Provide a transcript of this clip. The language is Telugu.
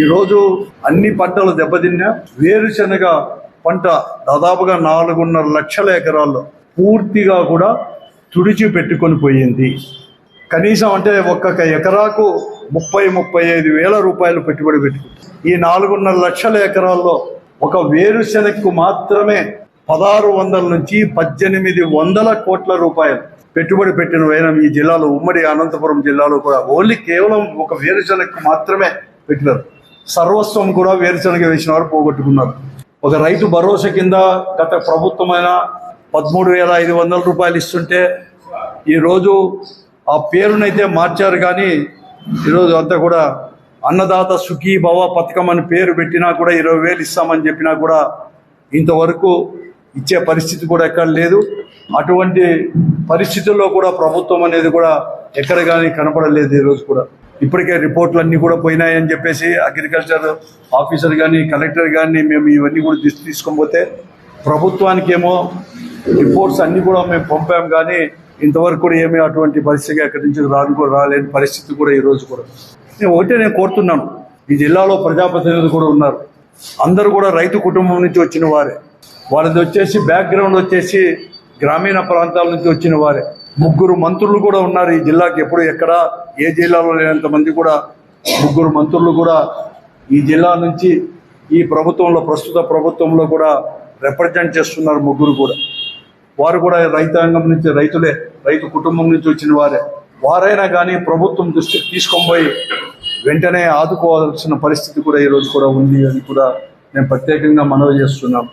ఈరోజు అన్ని పంటలు దెబ్బతిన్నా వేరుశనగ పంట దాదాపుగా నాలుగున్నర లక్షల ఎకరాల్లో పూర్తిగా కూడా తుడిచి పెట్టుకొని పోయింది. కనీసం అంటే ఒక్కొక్క ఎకరాకు ముప్పై ముప్పై ఐదు వేల రూపాయలు పెట్టుబడి పెట్టుకుంది. ఈ నాలుగున్నర లక్షల ఎకరాల్లో ఒక వేరుశనగకు మాత్రమే పదహారు వందల నుంచి పద్దెనిమిది వందల కోట్ల రూపాయలు పెట్టుబడి పెట్టిన వైనం ఈ జిల్లాలో ఉమ్మడి అనంతపురం జిల్లాలో కూడా ఓన్లీ కేవలం ఒక వేరుశనగకు మాత్రమే పెట్టినారు. సర్వస్వం కూడా వేరుశనగ వేసిన వారు పోగొట్టుకున్నారు. ఒక రైతు భరోసా కింద గత ప్రభుత్వమైన పదమూడు వేల ఐదు వందల రూపాయలు ఇస్తుంటే ఈరోజు ఆ పేరునైతే మార్చారు కానీ ఈరోజు అంతా కూడా అన్నదాత సుఖీ భవ పథకం అని పేరు పెట్టినా కూడా ఇరవై వేలు ఇస్తామని చెప్పినా కూడా ఇంతవరకు ఇచ్చే పరిస్థితి కూడా ఎక్కడ లేదు. అటువంటి పరిస్థితుల్లో కూడా ప్రభుత్వం అనేది కూడా ఎక్కడ కానీ కనపడలేదు ఈరోజు కూడా. ఇప్పటికే రిపోర్ట్లు అన్నీ కూడా పోయినాయని చెప్పేసి అగ్రికల్చర్ ఆఫీసర్ కానీ కలెక్టర్ కానీ మేము ఇవన్నీ కూడా దృష్టి తీసుకోకపోతే ప్రభుత్వానికి ఏమో రిపోర్ట్స్ అన్నీ కూడా మేము పంపాం కానీ ఇంతవరకు కూడా ఏమీ అటువంటి పరిస్థితి అక్కడి నుంచి రాను కూడా రాలేని పరిస్థితి కూడా ఈ రోజు కూడా. నేను ఒకటే నేను కోరుతున్నాను ఈ జిల్లాలో ప్రజాప్రతినిధులు కూడా ఉన్నారు. అందరూ కూడా రైతు కుటుంబం నుంచి వచ్చిన వారే. వాళ్ళది వచ్చేసి బ్యాక్గ్రౌండ్ వచ్చేసి గ్రామీణ ప్రాంతాల నుంచి వచ్చిన వారే. ముగ్గురు మంత్రులు కూడా ఉన్నారు ఈ జిల్లాకి. ఎప్పుడు ఎక్కడ ఏ జిల్లాలో లేనంత మంది కూడా ముగ్గురు మంత్రులు కూడా ఈ జిల్లా నుంచి ఈ ప్రభుత్వంలో ప్రస్తుత ప్రభుత్వంలో కూడా రిప్రజెంట్ చేస్తున్నారు ముగ్గురు కూడా. వారు కూడా రైతాంగం నుంచి రైతులే రైతు కుటుంబం నుంచి వచ్చిన వారే. వారైనా కానీ ప్రభుత్వం దృష్టికి తీసుకొని వెంటనే ఆదుకోవాల్సిన పరిస్థితి కూడా ఈ రోజు కూడా ఉంది అని కూడా నేను ప్రత్యేకంగా మనవి చేస్తున్నాను.